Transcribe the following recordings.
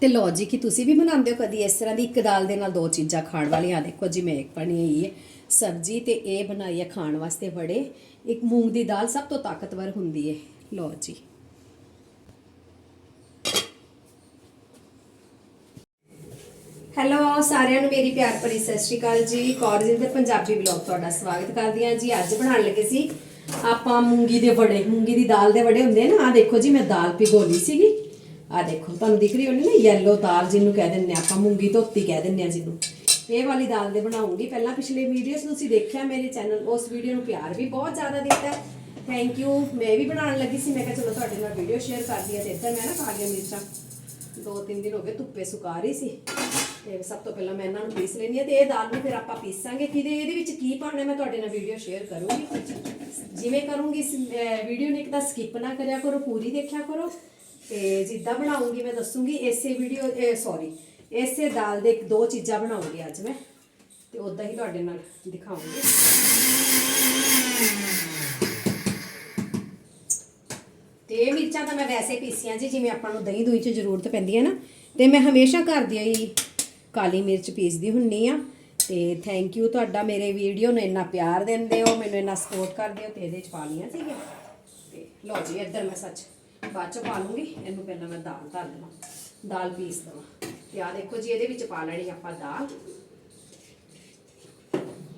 ਤੇ ਲੋ ਜੀ, ਕਿ ਤੁਸੀਂ ਵੀ ਬਣਾਉਂਦੇ ਹੋ ਕਦੀ ਇਸ ਤਰ੍ਹਾਂ ਦੀ ਇੱਕ ਦਾਲ ਦੇ ਨਾਲ ਦੋ ਚੀਜ਼ਾਂ ਖਾਣ ਵਾਲੀਆਂ? ਦੇਖੋ ਜੀ, ਮੈਂ ਇੱਕ ਬਣੀ ਹੋਈ ਹੈ ਸਬਜ਼ੀ ਤੇ ਇਹ ਬਣਾਈ ਹੈ ਖਾਣ ਵਾਸਤੇ ਬੜੇ ਇੱਕ ਮੂੰਗ ਦੀ ਦਾਲ ਸਭ ਤੋਂ ਤਾਕਤਵਰ ਹੁੰਦੀ ਹੈ ਲਓ ਜੀ। ਹੈਲੋ, ਸਾਰਿਆਂ ਨੂੰ ਮੇਰੀ ਪਿਆਰ ਭਰੀ ਸਤਿ ਸ਼੍ਰੀ ਅਕਾਲ ਜੀ। ਕੌਰਜਿੰਦ ਦੇ ਪੰਜਾਬੀ ਵਲੌਗ ਤੁਹਾਡਾ ਸਵਾਗਤ ਕਰਦੀ ਹਾਂ ਜੀ। ਅੱਜ ਬਣਾਉਣ ਲੱਗੇ ਸੀ ਆਪਾਂ ਮੂੰਗੀ ਦੇ ਵੜੇ, ਮੂੰਗੀ ਦੀ ਦਾਲ ਦੇ ਵੜੇ ਹੁੰਦੇ ਨਾ। ਆ ਦੇਖੋ ਜੀ, ਮੈਂ ਦਾਲ ਭਿਗੋਲੀ ਸੀਗੀ। ਆ ਦੇਖੋ, ਤੁਹਾਨੂੰ ਦਿਖ ਰਹੀ ਹੋਣੀ ਨਾ ਯੈਲੋ ਦਾਲ ਜਿਹਨੂੰ ਕਹਿ ਦਿੰਦੇ ਆ ਆਪਾਂ, ਮੂੰਗੀ ਧੋਤੀ ਕਹਿ ਦਿੰਦੇ ਆ ਜਿਹਨੂੰ। ਇਹ ਵਾਲੀ ਦਾਲ ਦੇ ਬਣਾਉਂਗੀ। ਪਹਿਲਾਂ ਪਿਛਲੇ ਵੀਡੀਓਜ਼ ਤੁਸੀਂ ਦੇਖਿਆ ਮੇਰੇ ਚੈਨਲ ਉਸ ਵੀਡੀਓ ਨੂੰ ਪਿਆਰ ਵੀ ਬਹੁਤ ਜ਼ਿਆਦਾ ਦਿੱਤਾ ਥੈਂਕ ਯੂ ਮੈਂ ਵੀ ਬਣਾਉਣ ਲੱਗੀ ਸੀ, ਮੈਂ ਕਿਹਾ ਚਲੋ ਤੁਹਾਡੇ ਨਾਲ ਵੀਡੀਓ ਸ਼ੇਅਰ ਕਰਦੀ ਆ ਤੇ ਇੱਧਰ ਮੈਂ ਨਾ ਕਾਲੀਆਂ ਮਿਰਚਾਂ। ਦੋ ਤਿੰਨ ਦਿਨ ਹੋ ਗਏ ਧੁੱਪੇ ਸੁਕਾ ਰਹੀ ਸੀ। ਤੇ ਸਭ ਤੋਂ ਪਹਿਲਾਂ ਮੈਂ ਇਹਨਾਂ ਨੂੰ ਪੀਸ ਲੈਣੀ ਆ ਤੇ ਇਹ ਦਾਲ ਨੂੰ ਫਿਰ ਆਪਾਂ ਪੀਸਾਂਗੇ ਕਿਤੇ ਇਹਦੇ ਵਿੱਚ ਕੀ ਪਾਉਣਾ ਮੈਂ ਤੁਹਾਡੇ ਨਾਲ ਵੀਡੀਓ ਸ਼ੇਅਰ ਕਰੂੰਗੀ। ਜਿਵੇਂ ਕਰੂੰਗੀ, ਇਸ ਵੀਡੀਓ ਨੂੰ ਇੱਕ ਤਾਂ ਸਕਿਪ ਨਾ ਕਰਿਆ ਕਰੋ, ਪੂਰੀ ਦੇਖਿਆ ਕਰੋ। ਤੇ ਜਿੱਦਾਂ ਬਣਾਉਂਗੀ, ਮੈਂ ਦੱਸੂਗੀ, ਇਸੇ ਵੀਡੀਓ ਸੌਰੀ ਇਸੇ ਦਾਲ ਦੇ ਦੋ ਚੀਜ਼ਾਂ ਬਣਾਉਂਗੀ ਅੱਜ ਮੈਂ, ਤੇ ਉਦਾਂ ਹੀ ਤੁਹਾਡੇ ਨਾਲ ਦਿਖਾਉਂਗੀ। ਤੇ ਇਹ ਮਿਰਚਾਂ ਤਾਂ ਮੈਂ ਵੈਸੇ ਪੀਸੀਆਂ ਜੀ, ਜਿਵੇਂ ਆਪਾਂ ਨੂੰ ਦਹੀਂ ਦੂਈ 'ਚ ਜ਼ਰੂਰਤ ਪੈਂਦੀ ਹੈ ਨਾ, ਤੇ ਮੈਂ ਹਮੇਸ਼ਾ ਘਰ ਦੀ ਹੀ ਕਾਲੀ ਮਿਰਚ ਪੀਸਦੀ ਹੁੰਨੀ ਆ, ਤੇ ਥੈਂਕ ਯੂ ਤੁਹਾਡਾ, ਮੇਰੇ ਵੀਡੀਓ ਨੂੰ ਇੰਨਾ ਪਿਆਰ ਦਿੰਦੇ ਹੋ, ਮੈਨੂੰ ਇੰਨਾ ਸਪੋਰਟ ਕਰਦੇ ਹੋ, ਤੇ ਇਹਦੇ 'ਚ ਪਾ ਲਈਆਂ ਸੀਗੀਆਂ। ਤੇ ਲਓ ਜੀ, ਇੱਧਰ ਮੈਂ ਸੱਚ ਬਾਅਦ 'ਚ ਪਾ ਲੂੰਗੀ, ਇਹਨੂੰ ਪਹਿਲਾਂ ਮੈਂ ਦਾਲ ਧਰ ਦੇਵਾਂ, ਦਾਲ ਪੀਸ ਦੇਵਾਂ। ਤੇ ਆ ਦੇਖੋ ਜੀ, ਇਹਦੇ ਵਿੱਚ ਪਾ ਲੈਣੀ ਆਪਾਂ ਦਾਲ।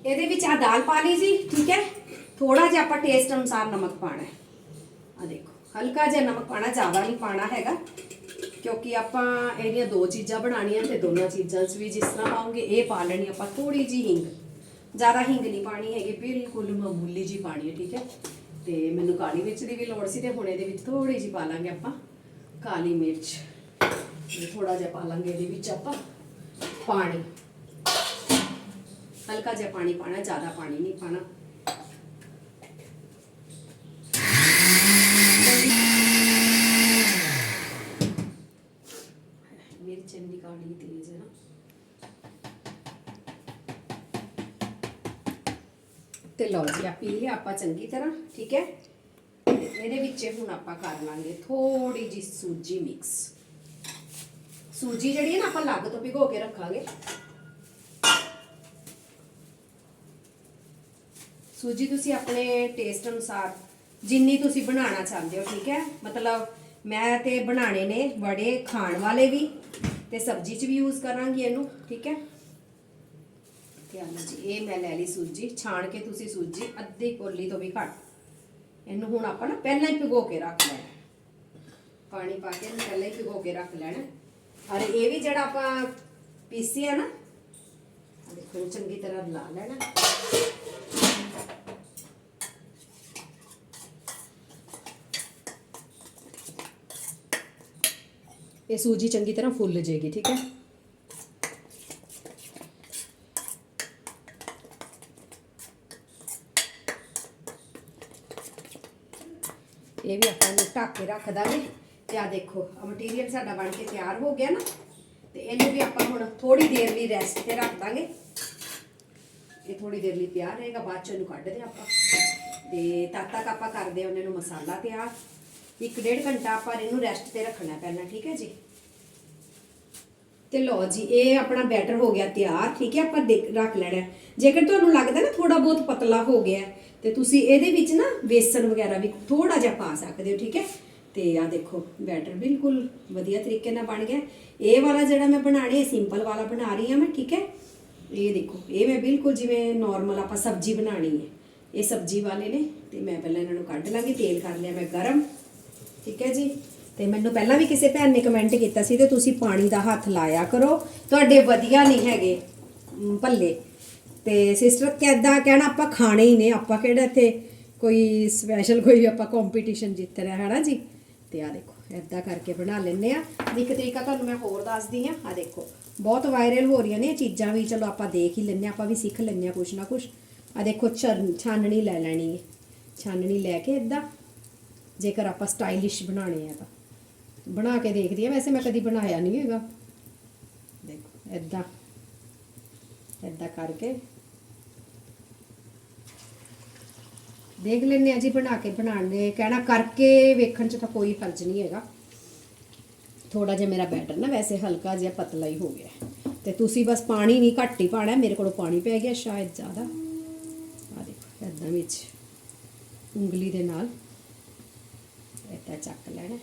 ਇਹਦੇ ਵਿੱਚ ਆ ਦਾਲ ਪਾ ਲਈ ਜੀ, ਠੀਕ ਹੈ? ਥੋੜਾ ਜਿਹਾ ਆਪਾਂ ਟੇਸਟ ਅਨੁਸਾਰ ਨਮਕ ਪਾਣਾ ਹੈ। ਆ ਦੇਖੋ, ਹਲਕਾ ਜਿਹਾ ਨਮਕ ਪਾਣਾ, ਜ਼ਿਆਦਾ ਨਹੀਂ ਪਾਣਾ ਹੈਗਾ, ਕਿਉਂਕਿ ਆਪਾਂ ਇਹਦੀਆਂ ਦੋ ਚੀਜ਼ਾਂ ਬਣਾਉਣੀਆਂ ਤੇ ਦੋਨਾਂ ਚੀਜ਼ਾਂ 'ਚ ਵੀ ਜਿਸ ਤਰ੍ਹਾਂ ਪਾਉਂਗੇ, ਇਹ ਪਾ ਲੈਣੀ ਆਪਾਂ ਥੋੜੀ ਜੀ ਹਿੰਗ। ਜ਼ਿਆਦਾ ਹਿੰਗ ਨਹੀਂ ਪਾਣੀ ਹੈਗੀ, ਬਿਲਕੁਲ ਮਾਮੂਲੀ ਜੀ ਪਾਣੀ ਹੈ, ਠੀਕ ਹੈ? ਤੇ ਮੈਨੂੰ ਕਾਲੀ ਮਿਰਚ ਦੀ ਵੀ ਲੋੜ ਸੀ ਤੇ ਹੁਣ ਇਹਦੇ ਵਿੱਚ ਥੋੜੀ ਜਿਹੀ ਪਾ ਲਾਂਗੇ ਆਪਾਂ ਕਾਲੀ ਮਿਰਚ। ਤੇ ਥੋੜਾ ਜਿਹਾ ਪਾ ਲਾਂਗੇ ਇਹਦੇ ਵਿੱਚ ਆਪਾਂ ਪਾਣੀ। ਹਲਕਾ ਜਿਹਾ ਪਾਣੀ ਪਾਣਾ ਜ਼ਿਆਦਾ ਪਾਣੀ ਨਹੀਂ ਪਾਣਾ ਮੇਰੀ ਚੰਨੀ ਕਾਲੀ ਤੇਜ਼ ਹੈ ਨਾ ਤੇ ਲਓ ਜੀ ਆ ਪੀ ਲਿਆ ਆਪਾਂ ਚੰਗੀ ਤਰ੍ਹਾਂ, ਠੀਕ ਹੈ? ਇਹਦੇ ਵਿੱਚ ਹੁਣ ਆਪਾਂ ਕਰ ਲਾਂਗੇ ਥੋੜੀ ਜੀ ਸੂਜੀ ਮਿਕਸ ਸੂਜੀ ਜਿਹੜੀ ਹੈ ਨਾ, ਆਪਾਂ ਲੱਗ ਤੋਂ ਭਿਗੋ ਕੇ ਰੱਖਾਂਗੇ। ਸੂਜੀ ਤੁਸੀਂ ਆਪਣੇ ਟੇਸਟ ਅਨੁਸਾਰ ਜਿੰਨੀ ਤੁਸੀਂ ਬਣਾਉਣਾ ਚਾਹੁੰਦੇ ਹੋ, ਠੀਕ ਹੈ? ਮਤਲਬ ਮੈਂ ਤੇ ਬਣਾਣੇ ਨੇ ਬੜੇ ਖਾਣ ਵਾਲੇ ਵੀ ਤੇ ਸਬਜ਼ੀ 'ਚ ਵੀ ਯੂਜ਼ ਕਰਾਂਗੀ ਇਹਨੂੰ, ਠੀਕ ਹੈ? ਤੇ ਆ ਜੀ ਇਹ ਮੈਂ ਲੈ ਲਈ ਸੂਜੀ, ਛਾਣ ਕੇ ਤੁਸੀਂ ਸੂਜੀ ਅੱਧੀ ਕੋਲੀ ਤੋਂ ਵੀ ਘੱਟ। ਇਹਨੂੰ ਹੁਣ ਆਪਾਂ ਨਾ ਪਹਿਲਾਂ ਹੀ ਭਿਗੋ ਕੇ ਰੱਖ ਲੈਣਾ। ਪਾਣੀ ਪਾ ਕੇ ਇਹਨੂੰ ਪਹਿਲਾਂ ਹੀ ਭਿਗੋ ਕੇ ਰੱਖ ਲੈਣਾ। ਔਰ ਇਹ ਵੀ ਜਿਹੜਾ ਆਪਾਂ ਪੀਸੀ ਆ ਨਾ ਦੇਖੋ ਚੰਗੀ ਤਰ੍ਹਾਂ ਲਾ ਲੈਣਾ। ਇਹ ਸੂਜੀ ਚੰਗੀ ਤਰ੍ਹਾਂ ਫੁੱਲ ਜੇਗੀ ਠੀਕ ਹੈ? ਇਹ ਵੀ ਆਪਾਂ ਨੂੰ ਢੱਕ ਕੇ ਰੱਖ ਦਾਂਗੇ। ਤੇ ਆ ਦੇਖੋ ਆ ਮਟੀਰੀਅਲ ਸਾਡਾ ਬਣ ਕੇ ਤਿਆਰ ਹੋ ਗਿਆ ਨਾ। ਤੇ ਇਹਨੂੰ ਵੀ ਆਪਾਂ ਹੁਣ ਥੋੜੀ ਦੇਰ ਲਈ ਰੈਸਟ ਤੇ ਰੱਖ ਦਾਂਗੇ। ਇਹ ਥੋੜੀ ਦੇਰ ਲਈ ਤਿਆਰ ਰਹੇਗਾ, ਬਾਅਦ ਚ ਇਹਨੂੰ ਕੱਢਦੇ ਆਪਾਂ। ਤੇ ਤਦ ਤੱਕ ਆਪਾਂ ਕਰਦੇ ਹਾਂ ਉਹਨਾਂ ਨੂੰ ਮਸਾਲਾ ਤਿਆਰ। ਇੱਕ ਡੇਢ ਘੰਟਾ ਆਪਾਂ ਇਹਨੂੰ ਰੈਸਟ ਤੇ ਰੱਖਣਾ ਪਹਿਲਾਂ ਠੀਕ ਹੈ ਜੀ? ਤੇ ਲੋ ਜੀ, ਇਹ ਆਪਣਾ ਬੈਟਰ ਹੋ ਗਿਆ ਤਿਆਰ, ਠੀਕ ਹੈ? ਆਪਾਂ ਦੇਖ- ਰੱਖ ਲੈਣਾ ਜੇਕਰ ਤੁਹਾਨੂੰ ਲੱਗਦਾ ਨਾ ਥੋੜਾ ਬਹੁਤ ਪਤਲਾ ਹੋ ਗਿਆ ਤੇ ਤੁਸੀਂ ਇਹਦੇ ਵਿੱਚ ਨਾ ਬੇਸਨ ਵਗੈਰਾ ਵੀ ਥੋੜਾ ਜਿਹਾ ਪਾ ਸਕਦੇ ਹੋ, ਠੀਕ ਹੈ? ਤੇ ਆ ਦੇਖੋ, ਬੈਟਰ ਬਿਲਕੁਲ ਵਧੀਆ ਤਰੀਕੇ ਨਾਲ ਬਣ ਗਿਆ। ਇਹ ਵਾਲਾ ਜਿਹੜਾ ਮੈਂ ਬਣਾਣੀ ਹੈ ਸਿੰਪਲ ਵਾਲਾ ਬਣਾ ਰਹੀ ਹਾਂ ਮੈਂ, ਠੀਕ ਹੈ? ਇਹ ਦੇਖੋ, ਇਹ ਮੈਂ ਬਿਲਕੁਲ ਜਿਵੇਂ ਨਾਰਮਲ ਆਪਾਂ ਸਬਜ਼ੀ ਬਣਾਣੀ ਹੈ। ਇਹ ਸਬਜ਼ੀ ਵਾਲੇ ਨੇ, ਤੇ ਮੈਂ ਪਹਿਲਾਂ ਇਹਨਾਂ ਨੂੰ ਕੱਢ ਲਾਂਗੀ, ਤੇਲ ਕਰ ਲਿਆ ਮੈਂ ਗਰਮ, ਠੀਕ ਹੈ ਜੀ? ਤੇ ਮੈਨੂੰ ਪਹਿਲਾਂ ਵੀ ਕਿਸੇ ਭੈਣ ਨੇ ਕਮੈਂਟ ਕੀਤਾ ਸੀ, ਤੇ ਤੁਸੀਂ ਪਾਣੀ ਦਾ ਹੱਥ ਲਾਇਆ ਕਰੋ। ਤੁਹਾਡੇ ਵਧੀਆ ਨਹੀਂ ਹੈਗੇ ਭੱਲੇ। ਤੇ ਸਿਸਟਰ ਕਿੱਦਾਂ ਕਹਿਣਾ ਆਪਾਂ ਖਾਣੇ ਹੀ ਨੇ, ਆਪਾਂ ਕਿਹੜਾ ਇੱਥੇ ਕੋਈ ਸਪੈਸ਼ਲ ਕੋਈ ਆਪਾਂ ਕੰਪੀਟੀਸ਼ਨ ਜਿੱਤ ਰਿਹਾ ਹੈ ਨਾ ਜੀ? ਤੇ ਆ ਦੇਖੋ, ਏਦਾਂ ਕਰਕੇ ਬਣਾ ਲੈਂਦੇ ਆ ਇੱਕ ਤਰੀਕਾ ਤੁਹਾਨੂੰ ਮੈਂ ਹੋਰ ਦੱਸਦੀ ਆ ਆ ਦੇਖੋ, ਬਹੁਤ ਵਾਇਰਲ ਹੋ ਰਹੀਆਂ ਨੇ ਇਹ ਚੀਜ਼ਾਂ ਵੀ, ਚਲੋ ਆਪਾਂ ਦੇਖ ਹੀ ਲੈਂਦੇ ਹਾਂ, ਆਪਾਂ ਵੀ ਸਿੱਖ ਲੈਂਦੇ ਆ ਕੁਛ ਨਾ ਕੁਛ। ਆ ਦੇਖੋ, ਛਨ- ਛਾਨਣੀ ਲੈ ਲੈਣੀ ਹੈ। ਛਾਨਣੀ ਲੈ ਕੇ ਏਦਾਂ, ਜੇਕਰ ਆਪਾਂ ਸਟਾਈਲਿਸ਼ ਬਣਾਣੇ ਆ ਤਾਂ। ਬਣਾ ਕੇ ਦੇਖਦੀ ਆ ਵੈਸੇ ਮੈਂ ਕਦੀ ਬਣਾਇਆ ਨਹੀਂ ਹੈਗਾ। ਦੇਖੋ, ਏਦਾਂ ਏਦਾਂ ਕਰਕੇ ਦੇਖ ਲੈਂਦੇ ਆ ਜੀ ਬਣਾ ਕੇ ਬਣਾਉਣ ਦੇ। ਕਹਿਣਾ ਕਰਕੇ ਵੇਖਣ ਚ ਤਾਂ ਕੋਈ ਫਰਜ਼ ਨਹੀਂ ਹੈਗਾ। ਥੋੜਾ ਜਿਹਾ ਮੇਰਾ ਬੈਟਰ ਨਾ ਵੈਸੇ ਹਲਕਾ ਜਿਹਾ ਪਤਲਾ ਹੀ ਹੋ ਗਿਆ। ਹੈ। ਤੇ ਤੁਸੀਂ ਬਸ ਪਾਣੀ ਨਹੀਂ ਘੱਟ ਹੀ ਪਾਣਾ ਮੇਰੇ ਕੋਲੋਂ ਪਾਣੀ ਪੈ ਗਿਆ ਸ਼ਾਇਦ ਜ਼ਿਆਦਾ। ਆ ਦੇਖੋ, ਇਦਾਂ ਵਿੱਚ ਉਂਗਲੀ ਦੇ ਨਾਲ ਇੱਦਾਂ ਚੱਕ ਲੈਣਾ।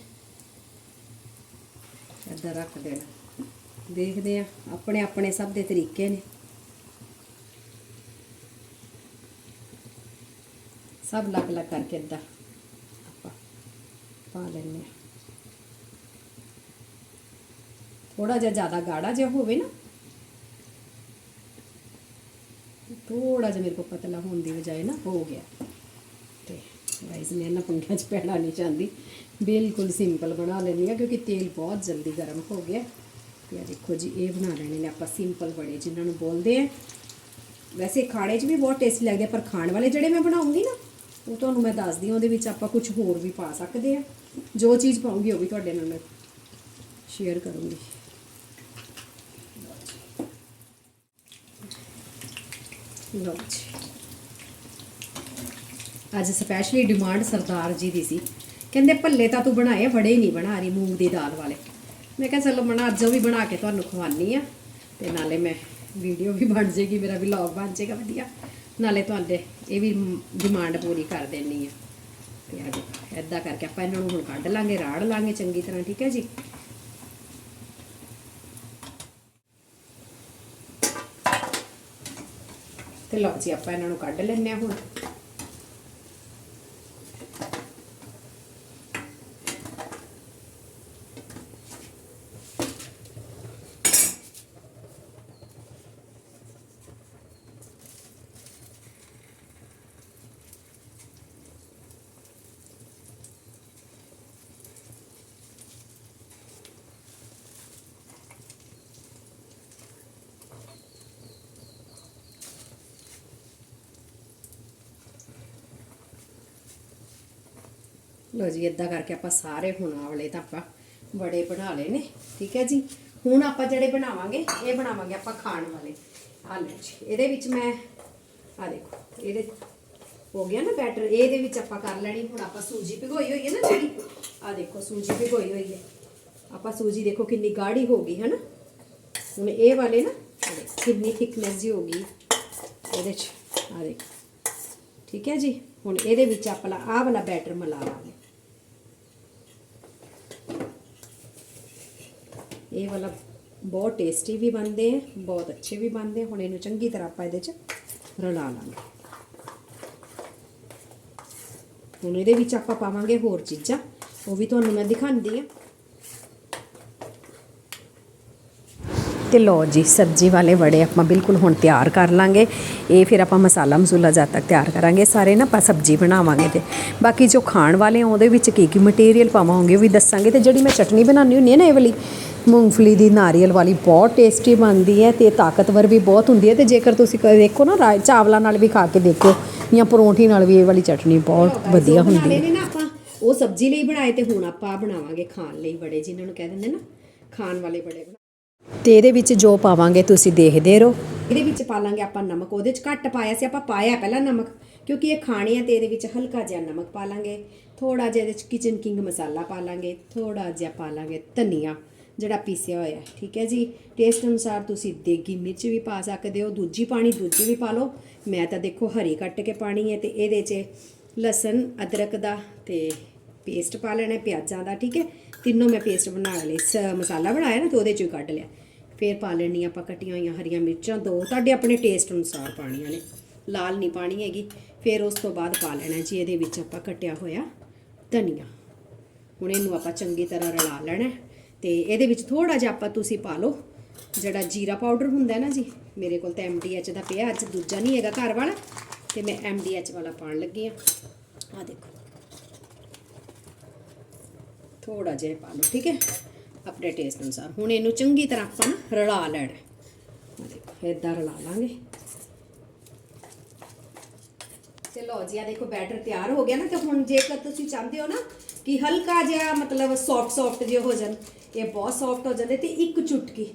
ਇੱਦਾਂ ਰੱਖ ਦੇਣਾ। ਦੇਖਦੇ ਆ ਆਪਣੇ ਆਪਣੇ ਸਭ ਦੇ ਤਰੀਕੇ ਨੇ। ਸਭ ਅਲੱਗ ਅਲੱਗ ਕਰਕੇ ਇੱਦਾਂ ਆਪਾਂ ਪਾ ਲੈਂਦੇ ਹਾਂ। ਥੋੜਾ ਜਿਹਾ ਜ਼ਿਆਦਾ ਗਾੜਾ ਜਿਹਾ ਹੋਵੇ ਨਾ ਥੋੜਾ ਜਿਹਾ ਮੇਰੇ ਕੋ ਪਤਲਾ ਹੋਣ ਦੀ ਬਜਾਏ ਨਾ ਹੋ ਗਿਆ। ਤੇ ਗਾਇਸ ਮੈਂ ਨਾ ਪੰਖਿਆਂ 'ਚ ਪੈਣਾ ਨਹੀਂ ਚਾਹੁੰਦੀ। ਬਿਲਕੁਲ ਸਿੰਪਲ ਬਣਾ ਲੈਂਦੀ ਆ ਕਿਉਂਕਿ ਤੇਲ ਬਹੁਤ ਜਲਦੀ ਗਰਮ ਹੋ ਗਿਆ। ਤੇ ਦੇਖੋ ਜੀ, ਇਹ ਬਣਾ ਲੈਣੇ ਨੇ ਆਪਾਂ ਸਿੰਪਲ ਬੜੇ ਜਿਨ੍ਹਾਂ ਨੂੰ ਬੋਲਦੇ ਆ। ਵੈਸੇ ਖਾਣੇ 'ਚ ਵੀ ਬਹੁਤ ਟੇਸਟੀ ਲੱਗਦੇ ਪਰ ਖਾਣ ਵਾਲੇ ਜਿਹੜੇ ਮੈਂ ਬਣਾਉਂਗੀ ਨਾ ਉਹ ਤੁਹਾਨੂੰ ਮੈਂ ਦੱਸਦੀ ਹਾਂ, ਉਹਦੇ ਵਿੱਚ ਆਪਾਂ ਕੁਝ ਹੋਰ ਵੀ ਪਾ ਸਕਦੇ ਆ ਜੋ ਚੀਜ਼ ਪਾਉਂਗੀ ਉਹ ਵੀ ਤੁਹਾਡੇ ਨਾਲ ਮੈਂ ਸ਼ੇਅਰ ਕਰੂੰਗੀ। ਲਓ ਜੀ। ਅੱਜ ਸਪੈਸ਼ਲੀ ਡਿਮਾਂਡ ਸਰਦਾਰ ਜੀ ਦੀ ਸੀ। ਕਹਿੰਦੇ ਭੱਲੇ ਤਾਂ ਤੂੰ ਬਣਾਏ ਬੜੇ ਨਹੀਂ ਬਣਾ ਰਹੀ, ਮੂੰਗ ਦੀ ਦਾਲ ਵਾਲੇ। ਮੈਂ ਕਿਹਾ ਚਲੋ ਬਣਾ ਅੱਜ ਉਹ ਵੀ ਬਣਾ ਕੇ ਤੁਹਾਨੂੰ ਖਵਾਨੀ ਆ ਤੇ ਨਾਲੇ ਮੈਂ ਵੀਡੀਓ ਵੀ ਬਣ ਜੇਗੀ ਮੇਰਾ ਵਲੌਗ ਬਣ ਜੇਗਾ ਵਧੀਆ। ਨਾਲੇ ਤੁਹਾਡੇ, ਇਹ ਵੀ ਡਿਮਾਂਡ ਪੂਰੀ ਕਰ ਦੇਣੀ ਆ। ਤੇ ਆ ਦੇਖੋ ਕਰਕੇ ਆਪਾਂ ਇਹਨਾਂ ਨੂੰ ਹੁਣ ਕੱਢ ਲਾਂਗੇ, ਰਾੜ ਲਾਂਗੇ ਚੰਗੀ ਤਰ੍ਹਾਂ, ਠੀਕ ਹੈ ਜੀ? ਤੇ ਲਓ ਜੀ, ਆਪਾਂ ਇਹਨਾਂ ਨੂੰ ਕੱਢ ਲੈਂਦੇ ਆ ਹੁਣ। ਲੋ ਜੀ ਇਦਾਂ ਕਰਕੇ ਆਪਾਂ ਸਾਰੇ ਹੁਣ ਆਹ ਤਾਂ ਆਪਾਂ ਬੜੇ ਬਣਾ ਲਏ ਨੇ, ਠੀਕ ਹੈ ਜੀ? ਹੁਣ ਆਪਾਂ ਜਿਹੜੇ ਬਣਾਵਾਂਗੇ, ਇਹ ਬਣਾਵਾਂਗੇ ਆਪਾਂ ਖਾਣ ਵਾਲੇ। ਆ ਲਓ ਜੀ, ਇਹਦੇ ਵਿੱਚ ਮੈਂ ਆ ਦੇਖੋ, ਇਹਦੇ ਹੋ ਗਿਆ ਨਾ ਬੈਟਰ ਇਹਦੇ ਵਿੱਚ ਆਪਾਂ ਕਰ ਲੈਣੀ, ਹੁਣ ਆਪਾਂ ਸੂਜੀ ਭਿਗੋਈ ਹੋਈ ਹੈ ਨਾ ਜਿਹੜੀ ਆ ਦੇਖੋ, ਸੂਜੀ ਭਿਗੋਈ ਹੋਈ ਹੈ। ਆਪਾਂ ਸੂਜੀ ਦੇਖੋ ਕਿੰਨੀ ਗਾੜੀ ਹੋ ਗਈ ਹੈ ਨਾ ਹੁਣ ਇਹ ਵਾਲੇ ਨਾ ਕਿੰਨੀ ਥਿਕਨੈਸ ਜੀ ਹੋ ਗਈ। ਇਹਦੇ ਚ ਆ ਦੇਖੋ, ਠੀਕ ਹੈ ਜੀ? ਹੁਣ ਇਹਦੇ ਵਿੱਚ ਆਪਾਂ ਆਹ ਵਾਲਾ ਬੈਟਰ ਮਿਲਾਵਾਂਗੇ ਇਹ ਵਾਲਾ ਬਹੁਤ ਟੇਸਟੀ ਵੀ ਬਣਦੇ ਆ, ਬਹੁਤ ਅੱਛੇ ਵੀ ਬਣਦੇ ਹੁਣ ਇਹਨੂੰ ਚੰਗੀ ਤਰ੍ਹਾਂ ਆਪਾਂ ਇਹਦੇ ਚ ਰਲਾ ਲਾਂਗੇ। ਹੁਣ ਇਹਦੇ ਵਿੱਚ ਆਪਾਂ ਪਾਵਾਂਗੇ ਹੋਰ ਚੀਜ਼ਾਂ। ਉਹ ਵੀ ਤੁਹਾਨੂੰ ਮੈਂ ਦਿਖਾਉਂਦੀ ਆ। ਤੇ ਲੋ ਜੀ, ਸਬਜ਼ੀ ਵਾਲੇ ਵੜੇ ਆਪਾਂ ਬਿਲਕੁਲ ਹੁਣ ਤਿਆਰ ਕਰ ਲਾਂਗੇ। ਇਹ ਫਿਰ ਆਪਾਂ ਮਸਾਲਾ ਮਸੂਲਾ ਜਦ ਤੱਕ ਤਿਆਰ ਕਰਾਂਗੇ, ਸਾਰੇ ਨਾ ਆਪਾਂ ਸਬਜ਼ੀ ਬਣਾਵਾਂਗੇ ਤੇ। ਬਾਕੀ ਜੋ ਖਾਣ ਵਾਲੇ ਆ, ਉਹਦੇ ਵਿੱਚ ਕੀ ਕੀ ਮਟੀਰੀਅਲ ਪਾਵਾਂਗੇ ਉਹ ਵੀ ਦੱਸਾਂਗੇ। ਤੇ ਜਿਹੜੀ ਮੈਂ ਚਟਨੀ ਬਣਾਉਣੀ ਹੁੰਦੀ ਹੈ ਨਾ ਇਹ ਵਾਲੀ ਮੂੰਗਫਲੀ ਦੀ ਨਾਰੀਅਲ ਵਾਲੀ ਬਹੁਤ ਟੇਸਟੀ ਬਣਦੀ ਹੈ ਤੇ ਤਾਕਤਵਰ ਵੀ ਬਹੁਤ ਹੁੰਦੀ ਹੈ ਤੇ ਜੇਕਰ ਤੁਸੀਂ ਦੇਖੋ ਨਾ ਰਾ- ਚਾਵਲਾਂ ਨਾਲ ਵੀ ਖਾ ਕੇ ਦੇਖਿਓ ਜਾਂ ਪਰੌਂਠੀ ਨਾਲ ਵੀ ਇਹ ਵਾਲੀ ਚਟਨੀ ਬਹੁਤ ਵਧੀਆ ਹੁੰਦੀ ਹੈ। ਉਹ ਸਬਜ਼ੀ ਲਈ ਬਣਾਏ ਤੇ ਹੁਣ ਆਪਾਂ ਬਣਾਵਾਂਗੇ ਖਾਣ ਲਈ ਬੜੇ ਜਿਨ੍ਹਾਂ ਨੂੰ ਕਹਿ ਦਿੰਦੇ ਨਾ ਖਾਣ ਵਾਲੇ ਬੜੇ ਤੇ ਇਹਦੇ ਵਿੱਚ ਜੋ ਪਾਵਾਂਗੇ ਤੁਸੀਂ ਦੇਖਦੇ ਰਹੋ। ਇਹਦੇ ਵਿੱਚ ਪਾ ਲਾਂਗੇ ਆਪਾਂ ਨਮਕ ਉਹਦੇ ਚ ਘੱਟ ਪਾਇਆ ਸੀ ਆਪਾਂ ਪਾਇਆ ਪਹਿਲਾਂ ਨਮਕ ਕਿਉਂਕਿ ਇਹ ਖਾਣੇ ਆ ਤੇ ਇਹਦੇ ਵਿੱਚ ਹਲਕਾ ਜਿਹਾ ਨਮਕ ਪਾ ਲਾਂਗੇ ਥੋੜਾ ਜਿਹਾ ਇਹਦੇ ਚ ਕਿਚਨ ਕਿੰਗ ਮਸਾਲਾ ਪਾ ਲਾਂਗੇ ਥੋੜਾ ਜਿਹਾ ਪਾ ਲਾਂਗੇ ਧਨੀਆ। ਜਿਹੜਾ ਪੀਸਿਆ ਹੋਇਆ ਹੈ, ਠੀਕ ਹੈ ਜੀ? ਟੇਸਟ ਅਨੁਸਾਰ ਤੁਸੀਂ ਦੇਗੀ ਮਿਰਚ ਵੀ ਪਾ ਸਕਦੇ ਹੋ ਦੂਜੀ ਪਾਣੀ ਦੂਜੀ ਵੀ ਪਾ ਲਓ। ਮੈਂ ਤਾਂ ਦੇਖੋ ਹਰੀ ਕੱਟ ਕੇ ਪਾਣੀ ਹੈ ਤੇ ਇਹਦੇ 'ਚ ਲਸਣ ਅਦਰਕ ਦਾ ਤੇ ਪੇਸਟ ਪਾ ਲੈਣਾ ਪਿਆਜ਼ਾਂ ਦਾ ਠੀਕ ਹੈ? ਤਿੰਨੋਂ ਮੈਂ ਪੇਸਟ ਬਣਾ ਲਈ ਸ- ਮਸਾਲਾ ਬਣਾਇਆ ਨਾ ਤੇ ਉਹਦੇ 'ਚ ਵੀ ਕੱਢ ਲਿਆ। ਫੇਰ ਪਾ ਲੈਣੀ ਆਪਾਂ ਕੱਟੀਆਂ ਹੋਈਆਂ ਹਰੀਆਂ ਮਿਰਚਾਂ ਦੋ ਤੁਹਾਡੇ ਆਪਣੇ ਟੇਸਟ ਅਨੁਸਾਰ ਪਾਣੀਆਂ ਨੇ। ਲਾਲ ਨਹੀਂ ਪਾਣੀ ਹੈਗੀ। ਫਿਰ ਉਸ ਤੋਂ ਬਾਅਦ ਪਾ ਲੈਣਾ ਜੀ ਇਹਦੇ ਵਿੱਚ ਆਪਾਂ ਕੱਟਿਆ ਹੋਇਆ ਧਨੀਆ। ਹੁਣ ਇਹਨੂੰ ਆਪਾਂ ਚੰਗੀ ਤਰ੍ਹਾਂ ਰਲਾ ਲੈਣਾ ਤੇ ਇਹਦੇ ਵਿੱਚ ਥੋੜਾ ਜਿਹਾ ਆਪਾਂ ਤੁਸੀਂ ਪਾ ਲਓ। ਜਿਹੜਾ ਜੀਰਾ ਪਾਊਡਰ ਹੁੰਦਾ ਹੈ ਨਾ ਜੀ, ਮੇਰੇ ਕੋਲ ਤਾਂ ਐਮਡੀਐਚ ਦਾ ਪਿਆ, ਅੱਜ ਦੂਜਾ ਨਹੀਂ ਹੈਗਾ ਘਰ ਵਾਲਾ, ਤੇ ਮੈਂ ਐਮਡੀਐਚ ਵਾਲਾ ਪਾਣ ਲੱਗੀ ਆ ਆ ਦੇਖੋ। ਥੋੜਾ ਜਿਹਾ ਪਾ ਲਓ, ਠੀਕ ਹੈ? ਆਪਣੇ ਟੇਸਟ ਅਨੁਸਾਰ। ਹੁਣ ਇਹਨੂੰ ਚੰਗੀ ਤਰ੍ਹਾਂ ਆਪਾਂ ਨਾ ਰਲਾ ਲੈਣਾ ਆ ਦੇਖੋ ਇਦਾਂ ਰਲਾ ਲਾਂਗੇ। ਚਲੋ ਜੀ ਆ ਦੇਖੋ ਬੈਟਰ ਤਿਆਰ ਹੋ ਗਿਆ ਨਾ, ਤੇ ਹੁਣ ਜੇਕਰ ਤੁਸੀਂ ਚਾਹੁੰਦੇ ਹੋ ਨਾ ਕਿ ਹਲਕਾ ਜਿਹਾ ਮਤਲਬ ਸੌਫਟ ਸੌਫਟ ਜਿਹਾ ਹੋ ਜਾਣ ਇਹ ਬਹੁਤ ਸੌਫਟ ਹੋ ਜਾਂਦੇ ਤੇ ਇੱਕ ਚੁਟਕੀ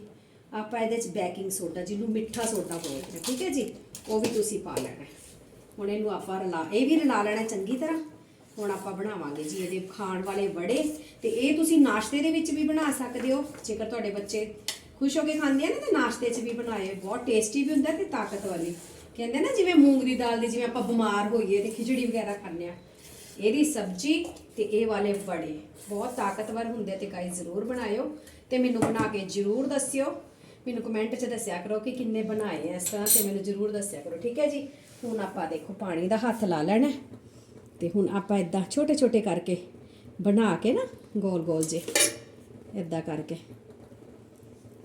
ਆਪਾਂ ਇਹਦੇ ਚ ਬੇਕਿੰਗ ਸੋਡਾ ਜਿਹਨੂੰ ਮਿੱਠਾ ਸੋਡਾ ਬੋਲਦੇ ਠੀਕ ਹੈ ਜੀ? ਉਹ ਵੀ ਤੁਸੀਂ ਪਾ ਲੈਣਾ ਹੁਣ ਇਹਨੂੰ ਆਪਾਂ ਰਲਾ, ਇਹ ਵੀ ਰਲਾ ਲੈਣਾ ਚੰਗੀ ਤਰ੍ਹਾਂ। ਹੁਣ ਆਪਾਂ ਬਣਾਵਾਂਗੇ ਜੀ ਇਹਦੇ ਖਾਣ ਵਾਲੇ ਵੜੇ ਤੇ ਇਹ ਤੁਸੀਂ ਨਾਸ਼ਤੇ ਦੇ ਵਿੱਚ ਵੀ ਬਣਾ ਸਕਦੇ ਹੋ। ਜੇਕਰ ਤੁਹਾਡੇ ਬੱਚੇ ਖੁਸ਼ ਹੋ ਕੇ ਖਾਂਦੇ ਆ ਨਾ, ਤੇ ਨਾਸ਼ਤੇ 'ਚ ਵੀ ਬਣਾਏ। ਬਹੁਤ ਟੇਸਟੀ ਵੀ ਹੁੰਦਾ ਤੇ ਤਾਕਤ ਵਾਲੀ ਕਹਿੰਦੇ ਨਾ ਜਿਵੇਂ ਮੂੰਗ ਦੀ ਦਾਲ ਦੀ ਜਿਵੇਂ ਆਪਾਂ ਬਿਮਾਰ ਹੋਈਏ ਤੇ ਖਿਚੜੀ ਵਗੈਰਾ ਖਾਂਦੇ ਆ ਇਹਦੀ ਸਬਜ਼ੀ ਤੇ ਇਹ ਵਾਲੇ ਵੜੇ। ਬਹੁਤ ਤਾਕਤਵਰ ਹੁੰਦੇ ਆ ਤੇ ਗਾਇਸ ਜ਼ਰੂਰ ਬਣਾਇਓ। ਤੇ ਮੈਨੂੰ ਬਣਾ ਕੇ ਜ਼ਰੂਰ ਦੱਸਿਓ। ਮੈਨੂੰ ਕਮੈਂਟ 'ਚ ਦੱਸਿਆ ਕਰੋ ਕਿ ਕਿੰਨੇ ਬਣਾਏ ਆ ਇਸ ਤਰ੍ਹਾਂ ਤੇ ਮੈਨੂੰ ਜ਼ਰੂਰ ਦੱਸਿਆ ਕਰੋ, ਠੀਕ ਹੈ ਜੀ? ਹੁਣ ਆਪਾਂ ਦੇਖੋ ਪਾਣੀ ਦਾ ਹੱਥ ਲਾ ਲੈਣਾ ਹੈ। ਤੇ ਹੁਣ ਆਪਾਂ ਇਦਾਂ ਛੋਟੇ ਛੋਟੇ ਕਰਕੇ ਬਣਾ ਕੇ ਨਾ ਗੋਲ ਗੋਲ ਜੇ ਇਦਾਂ ਕਰਕੇ।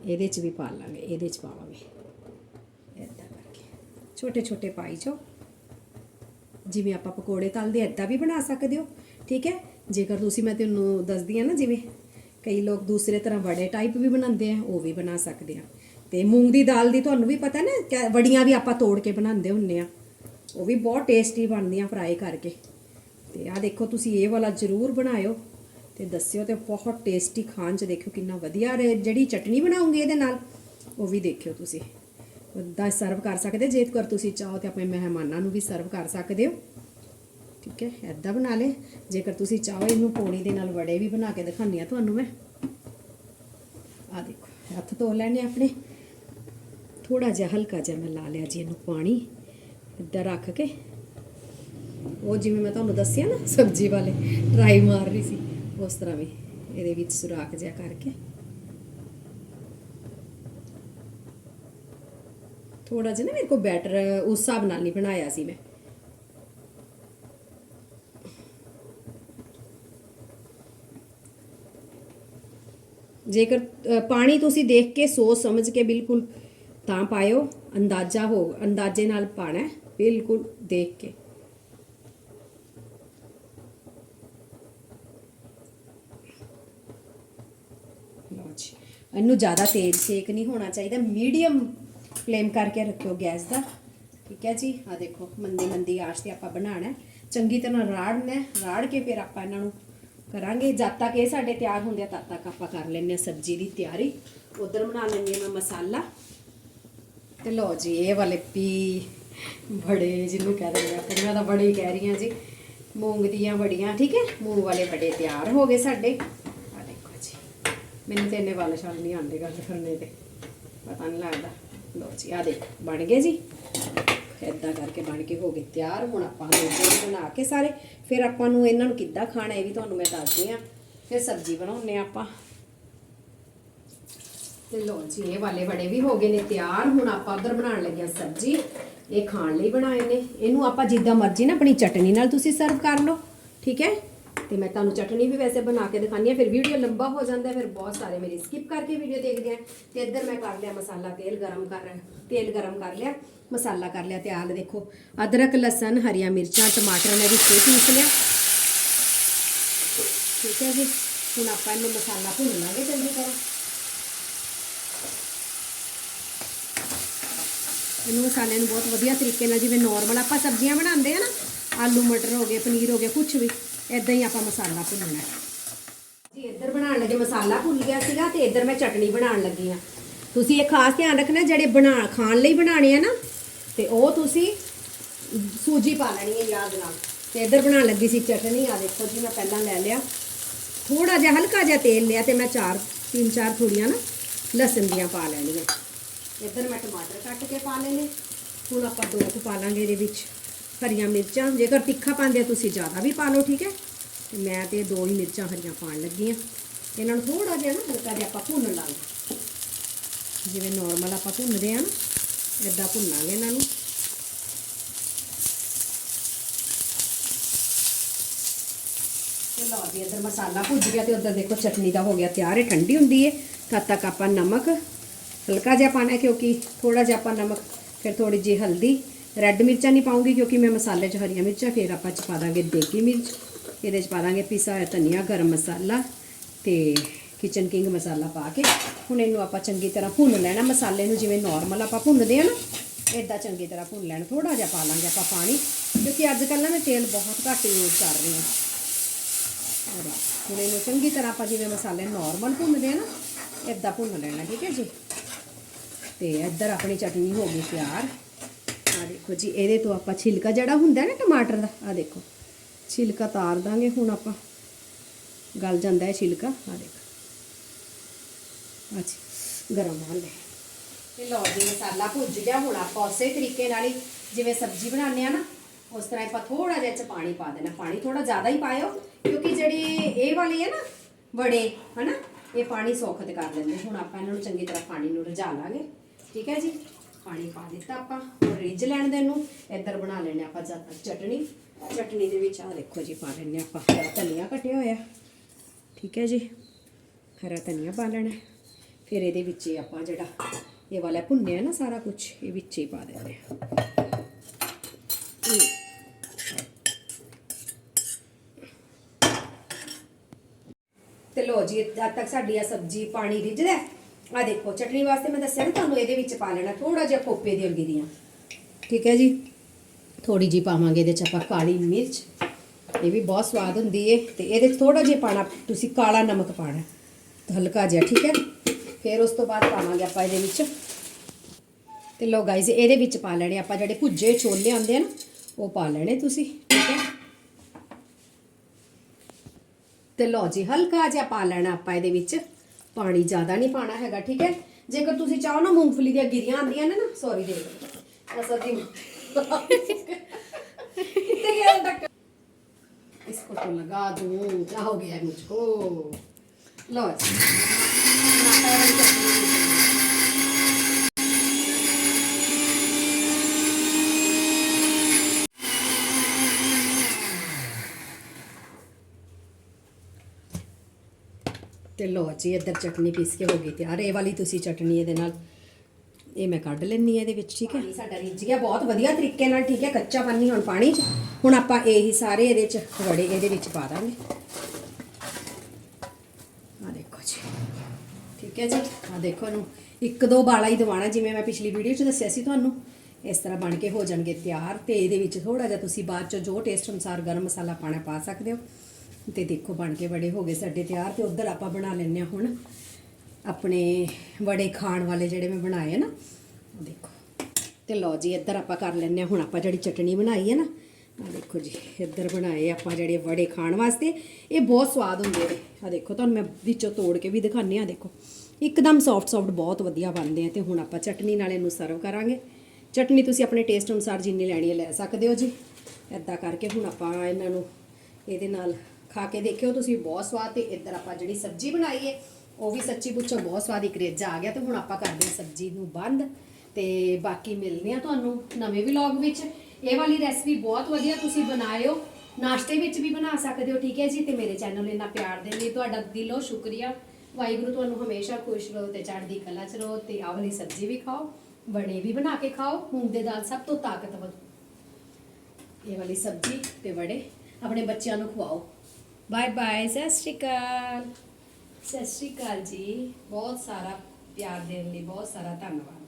ਇਹਦੇ 'ਚ ਵੀ ਪਾ ਲਾਂਗੇ, ਇਹਦੇ 'ਚ ਪਾਵਾਂਗੇ। ਇਦਾਂ ਕਰਕੇ। ਛੋਟੇ ਛੋਟੇ ਪਾਈ ਜਾਓ। ਜਿਵੇਂ ਆਪਾਂ ਪਕੌੜੇ ਤਲਦੇ ਇਦਾਂ ਵੀ ਬਣਾ ਸਕਦੇ ਹੋ। ਠੀਕ ਹੈ? ਜੇਕਰ ਤੁਸੀਂ, ਮੈਂ ਤੁਹਾਨੂੰ ਦੱਸਦੀ ਆ ਨਾ, ਜਿਵੇਂ ਕਈ ਲੋਕ ਦੂਸਰੇ ਤਰ੍ਹਾਂ ਵੜੇ ਟਾਈਪ ਵੀ ਬਣਾਉਂਦੇ ਆ, ਉਹ ਵੀ ਬਣਾ ਸਕਦੇ ਆ। ਤੇ ਮੂੰਗ ਦੀ ਦਾਲ ਦੀ ਤੁਹਾਨੂੰ ਵੀ ਪਤਾ ਨਾ ਕਿ ਵੜੀਆਂ ਵੀ ਆਪਾਂ ਤੋੜ ਕੇ ਬਣਾਉਂਦੇ ਹੁੰਨੇ ਆ। ਉਹ ਵੀ ਬਹੁਤ ਟੇਸਟੀ ਬਣਦੀਆਂ ਫਰਾਈ ਕਰਕੇ। ਤੇ ਆ ਦੇਖੋ, ਤੁਸੀਂ ਇਹ ਵਾਲਾ ਜ਼ਰੂਰ ਬਣਾਇਓ ਤੇ ਦੱਸਿਓ ਤੇ ਬਹੁਤ ਟੇਸਟੀ ਖਾਣ ਚ ਦੇਖਿਓ ਕਿੰਨਾ ਵਧੀਆ ਰੇ- ਜਿਹੜੀ ਚਟਨੀ ਬਣਾਉਂਗੇ ਇਹਦੇ ਨਾਲ, ਉਹ ਵੀ ਦੇਖਿਓ ਤੁਸੀਂ। ਉਦਾਂ ਸਰਵ ਕਰ ਸਕਦੇ। ਜੇਕਰ ਤੁਸੀਂ ਚਾਹੋ ਤੇ ਆਪਣੇ ਮਹਿਮਾਨਾਂ ਨੂੰ ਵੀ ਸਰਵ ਕਰ ਸਕਦੇ ਹੋ। ਠੀਕ ਹੈ ਐਦਾਂ ਬਣਾ ਲੈ ਜੇਕਰ ਤੁਸੀਂ ਚਾਹੋ ਇਹਨੂੰ ਪੌੜੀ ਦੇ ਨਾਲ ਵੜੇ ਵੀ ਬਣਾ ਕੇ ਦਿਖਾਉਂਦੀ ਆ ਤੁਹਾਨੂੰ ਮੈਂ। ਆ ਦੇਖੋ, ਹੱਥ ਧੋ ਲੈਣੇ ਆਪਣੇ। ਥੋੜਾ ਜਿਹਾ ਹਲਕਾ ਜਿਹਾ ਮੈਂ ਲਾ ਲਿਆ ਜੀ ਇਹਨੂੰ ਪਾਣੀ। ਇੱਦਾਂ ਰੱਖ ਕੇ। ਉਹ ਜਿਵੇਂ ਮੈਂ ਤੁਹਾਨੂੰ ਦੱਸਿਆ ਨਾ, ਸਬਜ਼ੀ ਵਾਲੇ ਟਰਾਈ ਮਾਰ ਰਹੀ ਸੀ। ਉਸ ਤਰ੍ਹਾਂ ਵੀ ਇਹਦੇ ਵਿੱਚ ਸੁਰਾਖ ਜਿਹਾ ਕਰਕੇ। ਥੋੜਾ ਜਿਹਾ ਨਾ ਮੇਰੇ ਕੋਲ ਬੈਟਰ ਉਸ ਹਿਸਾਬ ਨਾਲ ਨਹੀਂ ਬਣਾਇਆ ਸੀ ਮੈਂ। ਜੇਕਰ ਪਾਣੀ ਤੁਸੀਂ ਦੇਖ ਕੇ, ਸੋਚ ਸਮਝ ਕੇ ਬਿਲਕੁਲ ਤਾਂ ਪਾਇਓ, ਅੰਦਾਜ਼ਾ ਹੋ, ਅੰਦਾਜ਼ੇ ਨਾਲ ਪਾਣਾ, ਬਿਲਕੁਲ ਦੇਖ ਕੇ। ਇਹਨੂੰ ਜ਼ਿਆਦਾ ਤੇਜ਼ ਸੇਕ ਨਹੀਂ ਹੋਣਾ ਚਾਹੀਦਾ ਮੀਡੀਅਮ ਫਲੇਮ ਕਰਕੇ ਰੱਖਿਓ ਗੈਸ ਦਾ। ਠੀਕ ਹੈ ਜੀ? ਆ ਦੇਖੋ, ਮੰਦੀ ਮੰਦੀ ਆਂਚ ਤੇ ਆਪਾਂ ਬਣਾਉਣਾ ਚੰਗੀ ਤਰ੍ਹਾਂ ਰਾੜਨਾ ਹੈ। ਰਾੜ ਕੇ ਫਿਰ ਆਪਾਂ ਇਹਨਾਂ ਨੂੰ ਕਰਾਂਗੇ। ਜਦ ਤੱਕ ਇਹ ਸਾਡੇ ਤਿਆਰ ਹੁੰਦੇ ਆ, ਤਦ ਤੱਕ ਆਪਾਂ ਕਰ ਲੈਂਦੇ ਆ ਸਬਜ਼ੀ ਦੀ ਤਿਆਰੀ। ਉਧਰ ਬਣਾ ਲੈਂਦੀ ਹਾਂ ਮੈਂ ਮਸਾਲਾ। ਤੇ ਲਓ ਜੀ, ਇਹ ਵਾਲੇ ਪੀ ਬੜੇ ਜਿਹਨੂੰ ਕਹਿ ਦਿੰਦੇ ਆ ਪਰ ਮੈਂ ਤਾਂ ਬੜੇ ਕਹਿ ਰਹੀ ਹਾਂ ਜੀ। ਮੂੰਗ ਦੀਆਂ ਬੜੀਆਂ, ਠੀਕ ਹੈ? ਮੂੰਗ ਵਾਲੇ ਬੜੇ ਤਿਆਰ ਹੋ ਗਏ ਸਾਡੇ। ਆ ਦੇਖੋ ਜੀ, ਮੈਨੂੰ ਤੇ ਇੰਨੇ ਵਾਲ ਛਾਲ ਨਹੀਂ ਆਉਂਦੇ ਗੱਲ ਕਰਨੇ ਤੇ। ਪਤਾ ਨਹੀਂ ਲੱਗਦਾ। ਲਓ ਜੀ ਆ ਦੇ ਬਣ ਗਏ ਜੀ। ਇਦਾਂ ਕਰਕੇ ਬਣ ਕੇ ਹੋ ਗਏ ਤਿਆਰ। ਹੁਣ ਆਪਾਂ ਨੂੰ ਬਣਾ ਕੇ ਸਾਰੇ, ਫਿਰ ਆਪਾਂ ਨੂੰ ਇਹਨਾਂ ਨੂੰ ਕਿੱਦਾਂ ਖਾਣਾ ਇਹ ਵੀ ਤੁਹਾਨੂੰ ਮੈਂ ਦੱਸਦੀ ਆ ਫਿਰ ਸਬਜ਼ੀ ਬਣਾਉਣੇ ਆਪਾਂ। ਤੇ ਲੋ ਜੀ, ਇਹ ਵਾਲੇ ਬੜੇ ਵੀ ਹੋ ਗਏ ਨੇ ਤਿਆਰ। ਹੁਣ ਆਪਾਂ ਉਧਰ ਬਣਾਉਣ ਲੱਗੇ ਹਾਂ ਸਬਜ਼ੀ। ਇਹ ਖਾਣ ਲਈ ਬਣਾਏ ਨੇ। ਇਹਨੂੰ ਆਪਾਂ ਜਿੱਦਾਂ ਮਰਜ਼ੀ ਨਾ ਆਪਣੀ ਚਟਨੀ ਨਾਲ ਤੁਸੀਂ ਸਰਵ ਕਰ ਲਓ। ਠੀਕ ਹੈ? ਤੇ ਮੈਂ ਤੁਹਾਨੂੰ ਚਟਨੀ ਵੀ ਵੈਸੇ ਬਣਾ ਕੇ ਦਿਖਾਣੀ ਹੈ, ਫਿਰ ਵੀਡੀਓ ਲੰਬਾ ਹੋ ਜਾਂਦਾ ਫਿਰ ਬਹੁਤ ਸਾਰੇ ਮੇਰੀ ਸਕਿਪ ਕਰਕੇ ਵੀਡੀਓ ਦੇਖਦੇ ਆ ਤੇ ਇੱਧਰ ਮੈਂ ਕਰ ਲਿਆ ਮਸਾਲਾ, ਤੇਲ ਗਰਮ ਕਰ, ਤੇਲ ਗਰਮ ਕਰ ਲਿਆ, ਮਸਾਲਾ ਕਰ ਲਿਆ ਤੇ ਆਹ ਦੇਖੋ, ਅਦਰਕ, ਲਸਣ, ਹਰੀਆਂ ਮਿਰਚਾਂ, ਟਮਾਟਰ ਨੇ ਵੀ ਪੀਸ ਲਿਆ। ਠੀਕ ਹੈ ਜੀ, ਹੁਣ ਆਪਾਂ ਇਹਨੂੰ ਮਸਾਲਾ ਭੁੰਨ ਲਾਂਗੇ ਚੰਗੀ ਤਰ੍ਹਾਂ। ਇਹਨੂੰ ਮਸਾਲੇ ਨੂੰ ਬਹੁਤ ਵਧੀਆ ਤਰੀਕੇ ਨਾਲ ਜਿਵੇਂ ਨਾਰਮਲ ਆਪਾਂ ਸਬਜ਼ੀਆਂ ਬਣਾਉਂਦੇ ਆ ਨਾ, ਆਲੂ ਮਟਰ ਹੋ ਗਏ, ਪਨੀਰ ਹੋ ਗਿਆ ਕੁਝ ਵੀ। ਇਦਾਂ ਹੀ ਆਪਾਂ ਮਸਾਲਾ ਭੁੰਨਣਾ ਜੀ, ਇੱਧਰ ਬਣਾਉਣ ਲੱਗੇ, ਮਸਾਲਾ ਭੁੱਲ ਗਿਆ ਸੀਗਾ ਤੇ ਇੱਧਰ ਮੈਂ ਚਟਨੀ ਬਣਾਉਣ ਲੱਗੀ ਆ ਤੁਸੀਂ ਇਹ ਖਾਸ ਧਿਆਨ ਰੱਖਣਾ, ਜਿਹੜੇ ਬਣਾ, ਖਾਣ ਲਈ ਬਣਾਣੇ ਆ ਨਾ, ਤੇ ਉਹ ਤੁਸੀਂ ਸੂਜੀ ਪਾ ਲੈਣੀ ਹੈ ਯਾਦ ਨਾਲ। ਤੇ ਇੱਧਰ ਬਣਾਉਣ ਲੱਗੀ ਸੀ ਚਟਨੀ ਆ ਦੇਖੋ ਜੀ, ਮੈਂ ਪਹਿਲਾਂ ਲੈ ਲਿਆ। ਥੋੜਾ ਜਿਹਾ ਹਲਕਾ ਜਿਹਾ ਤੇਲ ਲਿਆ ਤੇ ਮੈਂ ਚਾਰ, ਤਿੰਨ, ਚਾਰ ਥੋੜੀਆਂ ਨਾ ਲਸਣ ਦੀਆਂ ਪਾ ਲੈਣੀਆਂ। ਇੱਧਰ ਮੈਂ ਟਮਾਟਰ ਕੱਟ ਕੇ ਪਾ ਲੈਣੇ। ਹੁਣ ਆਪਾਂ ਦੋ ਕੁ ਪਾ ਲਾਂਗੇ ਇਹਦੇ ਵਿੱਚ। ਹਰੀਆਂ ਮਿਰਚਾਂ, ਜੇਕਰ ਤਿੱਖਾ ਪਾਉਂਦੇ ਤੁਸੀਂ ਜ਼ਿਆਦਾ ਵੀ ਪਾ ਲਓ, ਠੀਕ ਹੈ? ਤੇ ਮੈਂ ਤੇ ਦੋ ਹੀ ਮਿਰਚਾਂ ਹਰੀਆਂ ਪਾਉਣ ਲੱਗੀ ਆ ਇਹਨਾਂ ਨੂੰ ਥੋੜਾ ਜਿਹਾ ਨਾ ਹਲਕਾ ਜਿਹਾ ਆਪਾਂ ਭੁੰਨ ਲਾਂਗੇ। ਜਿਵੇਂ ਨਾਰਮਲ ਆਪਾਂ ਭੁੰਨਦੇ ਆ ਨਾ ਇਦਾਂ ਭੁੰਨਾਂਗੇ ਇਹਨਾਂ ਨੂੰ। ਲਓ ਜੀ, ਇੱਧਰ ਮਸਾਲਾ ਭੁੱਜ ਗਿਆ ਤੇ ਉੱਧਰ ਦੇਖੋ ਚਟਨੀ ਦਾ ਹੋ ਗਿਆ ਤਿਆਰ ਹੈ ਠੰਡੀ ਹੁੰਦੀ ਹੈ ਤਦ ਤੱਕ ਆਪਾਂ ਨਮਕ ਹਲਕਾ ਜਿਹਾ ਪਾਣਾ ਕਿਉਂਕਿ ਥੋੜਾ ਜਿਹਾ ਆਪਾਂ ਨਮਕ, ਫਿਰ ਥੋੜੀ ਜਿਹੀ ਹਲਦੀ ਰੈੱਡ ਮਿਰਚਾਂ ਨਹੀਂ ਪਾਉਂਗੀ ਕਿਉਂਕਿ ਮੈਂ ਮਸਾਲੇ 'ਚ ਹਰੀਆਂ ਮਿਰਚਾਂ, ਫਿਰ ਆਪਾਂ 'ਚ ਪਾ ਦਾਂਗੇ ਦੇਗੀ ਮਿਰਚ, ਇਹਦੇ 'ਚ ਪਾ ਦਾਂਗੇ ਪੀਸਾ ਹੋਇਆ ਧਨੀਆ, ਗਰਮ ਮਸਾਲਾ ਤੇ ਕਿਚਨ ਕਿੰਗ ਮਸਾਲਾ ਪਾ ਕੇ। ਹੁਣ ਇਹਨੂੰ ਆਪਾਂ ਚੰਗੀ ਤਰ੍ਹਾਂ ਭੁੰਨ ਲੈਣਾ, ਮਸਾਲੇ ਨੂੰ ਜਿਵੇਂ ਨਾਰਮਲ ਆਪਾਂ ਭੁੰਨਦੇ ਆ ਨਾ ਇਦਾਂ ਚੰਗੀ ਤਰ੍ਹਾਂ ਭੁੰਨ ਲੈਣਾ ਥੋੜਾ ਜਿਹਾ ਪਾ ਲਾਂਗੇ ਆਪਾਂ ਪਾਣੀ, ਕਿਉਂਕਿ ਅੱਜ ਕੱਲ੍ਹ ਨਾ ਮੈਂ ਤੇਲ ਬਹੁਤ ਘੱਟ ਯੂਜ਼ ਕਰ ਰਹੀ ਹਾਂ। ਔਰ ਹੁਣ ਇਹਨੂੰ ਚੰਗੀ ਤਰ੍ਹਾਂ ਆਪਾਂ ਜਿਵੇਂ ਮਸਾਲੇ ਨਾਰਮਲ ਭੁੰਨਦੇ ਆ ਨਾ ਇਦਾਂ ਭੁੰਨ ਲੈਣਾ, ਠੀਕ ਹੈ ਜੀ? ਤੇ ਇੱਧਰ ਆਪਣੀ ਚਟਨੀ ਹੋ ਗਈ ਤਿਆਰ। ਆ ਦੇਖੋ ਜੀ, ਇਹਦੇ ਤੋਂ ਆਪਾਂ ਛਿਲਕਾ ਜਿਹੜਾ ਹੁੰਦਾ ਨਾ ਟਮਾਟਰ ਦਾ ਆ ਦੇਖੋ। ਛਿਲਕਾ ਤਾਰ ਦਾਂਗੇ ਹੁਣ ਆਪਾਂ। ਗਲ ਜਾਂਦਾ ਹੈ ਛਿਲਕਾ ਆ ਦੇਖੋ। ਅੱਛਾ ਗਰਮ ਹੋ ਲੈ। ਤੇ ਲਓ ਜੀ, ਮਸਾਲਾ ਭੁੱਜ ਗਿਆ ਹੁਣ ਆਪਾਂ ਉਸੇ ਤਰੀਕੇ ਨਾਲ ਹੀ ਜਿਵੇਂ ਸਬਜ਼ੀ ਬਣਾਉਂਦੇ ਆ ਨਾ, ਉਸ ਤਰ੍ਹਾਂ ਆਪਾਂ ਥੋੜਾ ਜਿਹਾ ਚ ਪਾਣੀ ਪਾ ਦੇਣਾ। ਪਾਣੀ ਥੋੜਾ ਜ਼ਿਆਦਾ ਹੀ ਪਾਇਓ, ਕਿਉਂਕਿ ਜਿਹੜੀ ਇਹ ਵਾਲੀ ਹੈ ਨਾ, ਵੜੇ, ਹਨਾ, ਇਹ ਪਾਣੀ ਸੌਖਤ ਕਰ ਲੈਂਦੇ। ਹੁਣ ਆਪਾਂ ਇਹਨਾਂ ਨੂੰ ਚੰਗੀ ਤਰ੍ਹਾਂ ਪਾਣੀ ਨੂੰ ਰਝਾ ਲਾਂਗੇ। ਠੀਕ ਹੈ ਜੀ? ਪਾਣੀ ਪਾ ਦਿੱਤਾ ਆਪਾਂ ਹੁਣ ਰਿੱਝ ਲੈਣ ਦੇ ਨੂੰ ਇੱਧਰ ਬਣਾ ਲੈਣੇ ਆਪਾਂ ਜਦ ਤੱਕ ਚਟਣੀ। ਚਟਣੀ ਦੇ ਵਿੱਚ ਆ ਦੇਖੋ ਜੀ ਪਾ ਲੈਣੇ ਆਪਾਂ, ਹਰਾ ਧਨੀਆ ਕੱਟਿਆ ਹੋਇਆ। ਠੀਕ ਹੈ ਜੀ, ਹਰਾ ਧਨੀਆ ਪਾ ਲੈਣਾ। ਫਿਰ ਇਹਦੇ ਵਿੱਚ ਹੀ ਆਪਾਂ ਜਿਹੜਾ, ਇਹ ਵਾਲਾ ਭੁੰਨਿਆ ਨਾ ਸਾਰਾ ਕੁਝ ਇਹ ਵਿੱਚ ਹੀ ਪਾ ਦਿੰਦੇ ਆ ਤੇ ਲੋ ਜੀ ਜਦ ਤੱਕ ਸਾਡੀ ਆ ਸਬਜ਼ੀ ਪਾਣੀ ਰਿੱਝਦਾ ਆ ਦੇਖੋ, ਚਟਨੀ ਵਾਸਤੇ ਮੈਂ ਦੱਸਿਆ ਨਾ, ਤੁਹਾਨੂੰ ਇਹਦੇ ਵਿੱਚ ਪਾ ਲੈਣਾ ਥੋੜਾ ਜਿਹਾ ਖੋਪੇ ਦੀਆਂ। ਠੀਕ ਹੈ ਜੀ? ਥੋੜੀ ਜੀ ਪਾਵਾਂਗੇ, ਇਹਦੇ ਚ ਆਪਾਂ ਕਾਲੀ ਮਿਰਚ। ਇਹ ਵੀ ਬਹੁਤ ਸਵਾਦ ਹੁੰਦੀ ਏ। ਤੇ ਇਹਦੇ ਚ ਥੋੜਾ ਜਿਹਾ ਪਾਣਾ, ਤੁਸੀਂ ਕਾਲਾ ਨਮਕ ਪਾਣਾ, ਹਲਕਾ ਜਿਹਾ, ਠੀਕ ਹੈ? ਫਿਰ ਉਸ ਤੋਂ ਬਾਅਦ ਪਾਵਾਂਗੇ ਆਪਾਂ ਇਹਦੇ ਵਿੱਚ। ਤੇ ਲੋ ਗਾਇਜ਼ ਇਹਦੇ ਵਿੱਚ ਪਾ ਲੈਣੇ ਆਪਾਂ ਜਿਹੜੇ ਭੁੱਜੇ ਛੋਲੇ ਆਉਂਦੇ ਆ ਨਾ, ਉਹ ਪਾ ਲੈਣੇ ਤੁਸੀਂ, ਠੀਕ ਹੈ? ਤੇ ਲਓ ਜੀ, ਹਲਕਾ ਜਿਹਾ ਪਾ ਲੈਣਾ ਆਪਾਂ ਇਹਦੇ ਵਿੱਚ। ਪਾਣੀ ਜ਼ਿਆਦਾ ਨਹੀਂ ਪਾਣਾ ਹੈਗਾ ਠੀਕ ਹੈ ਜੇਕਰ ਤੁਸੀਂ ਚਾਹੋ ਨਾ ਮੂੰਗਫਲੀ ਦੀਆਂ ਗਿਰੀਆਂ ਆਉਂਦੀਆਂ ਨੇ ਨਾ ਸੌਰੀ ਦੇ ਅਸਲ ਦੀ कितने गया तक इसको तो लगा दूं क्या हो गया है मुझको लो ਤੇ ਲੋ ਜੀ, ਇੱਧਰ ਚਟਨੀ ਪੀਸ ਕੇ ਹੋ ਗਈ ਤਿਆਰ। ਇਹ ਵਾਲੀ ਤੁਸੀਂ ਚਟਨੀ ਇਹਦੇ ਨਾਲ, ਇਹ ਮੈਂ ਕੱਢ ਲੈਣੀ ਹੈ ਇਹਦੇ ਵਿੱਚ, ਠੀਕ ਹੈ? ਸਾਡਾ ਰਿੱਝ ਗਿਆ, ਬਹੁਤ ਵਧੀਆ ਤਰੀਕੇ ਨਾਲ, ਠੀਕ ਹੈ? ਕੱਚਾ ਪਾਣੀ, ਹੁਣ ਪਾਣੀ 'ਚ। ਹੁਣ ਆਪਾਂ ਇਹ ਹੀ ਸਾਰੇ ਇਹਦੇ 'ਚ ਵੜੇ, ਇਹਦੇ ਵਿੱਚ ਪਾ ਦਾਂਗੇ। ਆ ਦੇਖੋ ਜੀ। ਠੀਕ ਹੈ ਜੀ? ਆ ਦੇਖੋ ਇਹਨੂੰ, ਇੱਕ ਦੋ ਬਾਲਾ ਹੀ ਦਵਾਣਾ ਜਿਵੇਂ ਮੈਂ ਪਿਛਲੀ ਵੀਡੀਓ 'ਚ ਦੱਸਿਆ ਸੀ ਤੁਹਾਨੂੰ। ਇਸ ਤਰ੍ਹਾਂ ਬਣ ਕੇ ਹੋ ਜਾਣਗੇ ਤਿਆਰ, ਤੇ ਇਹਦੇ ਵਿੱਚ ਥੋੜਾ ਜਿਹਾ ਤੁਸੀਂ ਬਾਅਦ 'ਚ ਜੋ ਟੇਸਟ ਅਨੁਸਾਰ ਗਰਮ ਮਸਾਲਾ ਪਾਣਾ ਪਾ ਸਕਦੇ ਹੋ। ਤੇ ਦੇਖੋ ਬਣ ਕੇ ਵੜੇ ਹੋ ਗਏ ਸਾਡੇ ਤਿਆਰ ਤੇ ਉਧਰ ਆਪਾਂ ਬਣਾ ਲੈਣੇ ਆ ਹੁਣ ਆਪਣੇ ਵੜੇ ਖਾਣ ਵਾਲੇ ਜਿਹੜੇ ਮੈਂ ਬਣਾਏ ਨਾ, ਉਹ ਦੇਖੋ। ਤੇ ਲਓ ਜੀ, ਇੱਧਰ ਆਪਾਂ ਕਰ ਲੈਣੇ ਆ ਹੁਣ ਆਪਾਂ ਜਿਹੜੀ ਚਟਣੀ ਬਣਾਈ ਹੈ ਨਾ ਆ ਦੇਖੋ ਜੀ, ਇੱਧਰ ਬਣਾਏ ਆਪਾਂ ਜਿਹੜੇ ਵੜੇ ਖਾਣ ਵਾਸਤੇ। ਇਹ ਬਹੁਤ ਸਵਾਦ ਹੁੰਦੇ ਨੇ। ਆ ਦੇਖੋ, ਤੁਹਾਨੂੰ ਮੈਂ ਵਿੱਚੋਂ ਤੋੜ ਕੇ ਵੀ ਦਿਖਾਉਂਦੀ ਆ ਦੇਖੋ। ਇੱਕਦਮ ਸੌਫਟ ਸੌਫਟ ਬਹੁਤ ਵਧੀਆ ਬਣਦੇ ਆ ਤੇ ਹੁਣ ਆਪਾਂ ਚਟਨੀ ਨਾਲ ਇਹਨੂੰ ਸਰਵ ਕਰਾਂਗੇ। ਚਟਨੀ ਤੁਸੀਂ ਆਪਣੇ ਟੇਸਟ ਅਨੁਸਾਰ ਜਿੰਨੀ ਲੈਣੀ ਹੈ ਲੈ ਸਕਦੇ ਹੋ ਜੀ। ਇੱਦਾਂ ਕਰਕੇ ਹੁਣ ਆਪਾਂ ਇਹਨਾਂ ਨੂੰ ਇਹਦੇ ਨਾਲ ਖਾ ਕੇ ਦੇਖਿਓ, ਤੁਸੀਂ ਬਹੁਤ ਸਵਾਦ ਤੇ ਇੱਧਰ ਆਪਾਂ ਜਿਹੜੀ ਸਬਜ਼ੀ ਬਣਾਈ ਹੈ ਉਹ ਵੀ ਸੱਚੀ ਪੁੱਛੋ, ਬਹੁਤ ਸਵਾਦ ਇੱਕ ਰੇਜਾ ਆ ਗਿਆ ਤੇ ਹੁਣ ਆਪਾਂ ਕਰਦੇ ਹਾਂ ਸਬਜ਼ੀ ਨੂੰ ਬੰਦ। ਤੇ ਬਾਕੀ ਮਿਲਦੇ ਆ ਤੁਹਾਨੂੰ ਨਵੇਂ ਵਲੌਗ ਵਿੱਚ। ਇਹ ਵਾਲੀ ਰੈਸਪੀ ਬਹੁਤ ਵਧੀਆ ਤੁਸੀਂ ਬਣਾਇਓ। ਨਾਸ਼ਤੇ ਵਿੱਚ ਵੀ ਬਣਾ ਸਕਦੇ ਹੋ, ਠੀਕ ਹੈ ਜੀ? ਤੇ ਮੇਰੇ ਚੈਨਲ ਨੂੰ ਇੰਨਾ ਪਿਆਰ ਦੇਣ ਲਈ ਤੁਹਾਡਾ ਦਿਲੋਂ ਸ਼ੁਕਰੀਆ। ਵਾਹਿਗੁਰੂ ਤੁਹਾਨੂੰ ਹਮੇਸ਼ਾ ਖੁਸ਼ ਰਹੋ ਤੇ ਚੜ੍ਹਦੀ ਕਲਾ ਚ ਰਹੋ ਤੇ ਆਹ ਵਾਲੀ ਸਬਜ਼ੀ ਵੀ ਖਾਓ ਬੜੇ ਵੀ ਬਣਾ ਕੇ ਖਾਓ, ਮੂੰਗ ਦੇ ਦਾਲ ਸਭ ਤੋਂ ਤਾਕਤਵਰ। ਇਹ ਵਾਲੀ ਸਬਜ਼ੀ ਤੇ ਵੜੇ, ਆਪਣੇ ਬੱਚਿਆਂ ਨੂੰ ਖਵਾਓ। ਬਾਏ ਬਾਏ ਸਤਿ ਸ਼੍ਰੀ ਅਕਾਲ। ਸਤਿ ਸ਼੍ਰੀ ਅਕਾਲ ਜੀ। ਬਹੁਤ ਸਾਰਾ ਪਿਆਰ ਦੇਣ ਲਈ ਬਹੁਤ ਸਾਰਾ ਧੰਨਵਾਦ।